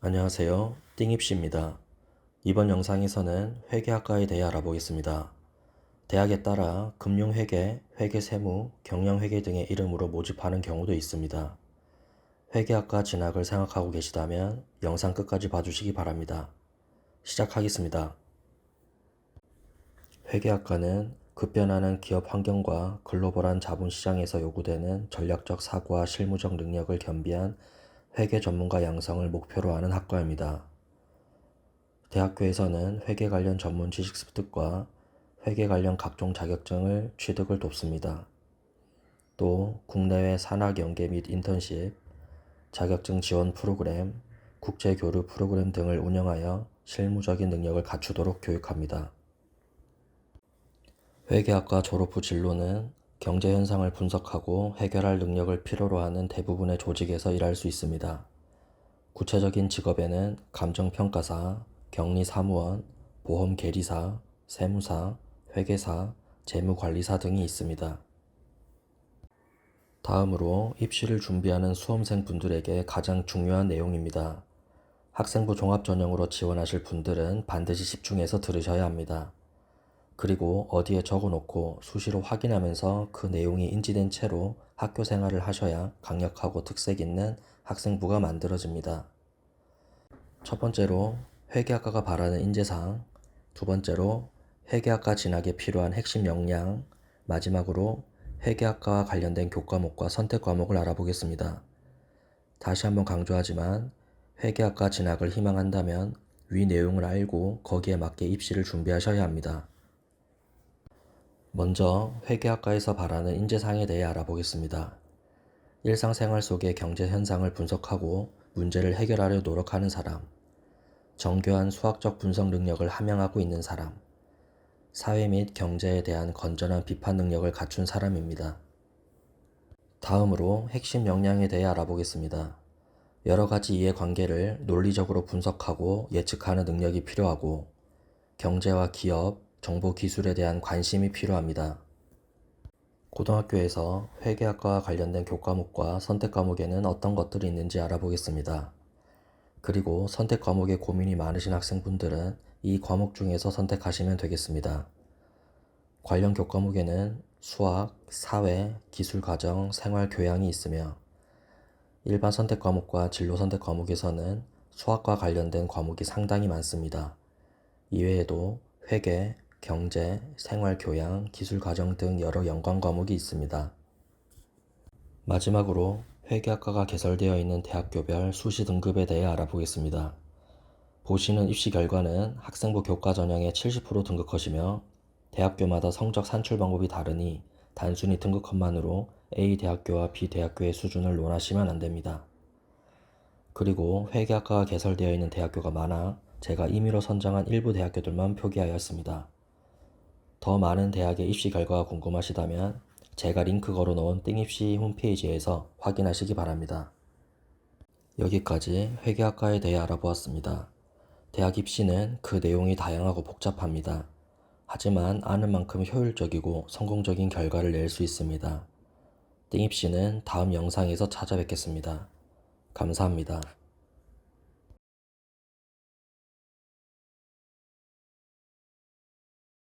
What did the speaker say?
안녕하세요. 띵입시입니다. 이번 영상에서는 회계학과에 대해 알아보겠습니다. 대학에 따라 금융회계, 회계세무, 경영회계 등의 이름으로 모집하는 경우도 있습니다. 회계학과 진학을 생각하고 계시다면 영상 끝까지 봐주시기 바랍니다. 시작하겠습니다. 회계학과는 급변하는 기업 환경과 글로벌한 자본시장에서 요구되는 전략적 사고와 실무적 능력을 겸비한 회계 전문가 양성을 목표로 하는 학과입니다. 대학교에서는 회계 관련 전문 지식 습득과 회계 관련 각종 자격증을 취득을 돕습니다. 또 국내외 산학 연계 및 인턴십, 자격증 지원 프로그램, 국제 교류 프로그램 등을 운영하여 실무적인 능력을 갖추도록 교육합니다. 회계학과 졸업 후 진로는 경제 현상을 분석하고 해결할 능력을 필요로 하는 대부분의 조직에서 일할 수 있습니다. 구체적인 직업에는 감정평가사, 격리사무원, 보험계리사, 세무사, 회계사, 재무관리사 등이 있습니다. 다음으로 입시를 준비하는 수험생 분들에게 가장 중요한 내용입니다. 학생부 종합 전형으로 지원하실 분들은 반드시 집중해서 들으셔야 합니다. 그리고 어디에 적어 놓고 수시로 확인하면서 그 내용이 인지된 채로 학교 생활을 하셔야 강력하고 특색 있는 학생부가 만들어집니다. 첫 번째로 회계학과가 바라는 인재상, 두 번째로 회계학과 진학에 필요한 핵심 역량, 마지막으로 회계학과와 관련된 교과목과 선택 과목을 알아보겠습니다. 다시 한번 강조하지만 회계학과 진학을 희망한다면 위 내용을 알고 거기에 맞게 입시를 준비하셔야 합니다. 먼저 회계학과에서 바라는 인재상에 대해 알아보겠습니다. 일상생활 속의 경제 현상을 분석하고 문제를 해결하려 노력하는 사람, 정교한 수학적 분석 능력을 함양하고 있는 사람, 사회 및 경제에 대한 건전한 비판 능력을 갖춘 사람입니다. 다음으로 핵심 역량에 대해 알아보겠습니다. 여러 가지 이해관계를 논리적으로 분석하고 예측하는 능력이 필요하고 경제와 기업, 정보 기술에 대한 관심이 필요합니다. 고등학교에서 회계학과와 관련된 교과목과 선택 과목에는 어떤 것들이 있는지 알아보겠습니다. 그리고 선택 과목에 고민이 많으신 학생분들은 이 과목 중에서 선택하시면 되겠습니다. 관련 교과목에는 수학, 사회, 기술 과정, 생활 교양이 있으며 일반 선택 과목과 진로 선택 과목에서는 수학과 관련된 과목이 상당히 많습니다. 이외에도 회계, 경제, 생활 교양, 기술 과정 등 여러 연관 과목이 있습니다. 마지막으로 회계학과가 개설되어 있는 대학교별 수시 등급에 대해 알아보겠습니다. 보시는 입시 결과는 학생부 교과 전형의 70% 등급컷이며 대학교마다 성적 산출 방법이 다르니 단순히 등급컷만으로 A 대학교와 B 대학교의 수준을 논하시면 안 됩니다. 그리고 회계학과가 개설되어 있는 대학교가 많아 제가 임의로 선정한 일부 대학교들만 표기하였습니다. 더 많은 대학의 입시 결과가 궁금하시다면 제가 링크 걸어 놓은 띵입시 홈페이지에서 확인하시기 바랍니다. 여기까지 회계학과에 대해 알아보았습니다. 대학 입시는 그 내용이 다양하고 복잡합니다. 하지만 아는 만큼 효율적이고 성공적인 결과를 낼 수 있습니다. 띵입시는 다음 영상에서 찾아뵙겠습니다. 감사합니다.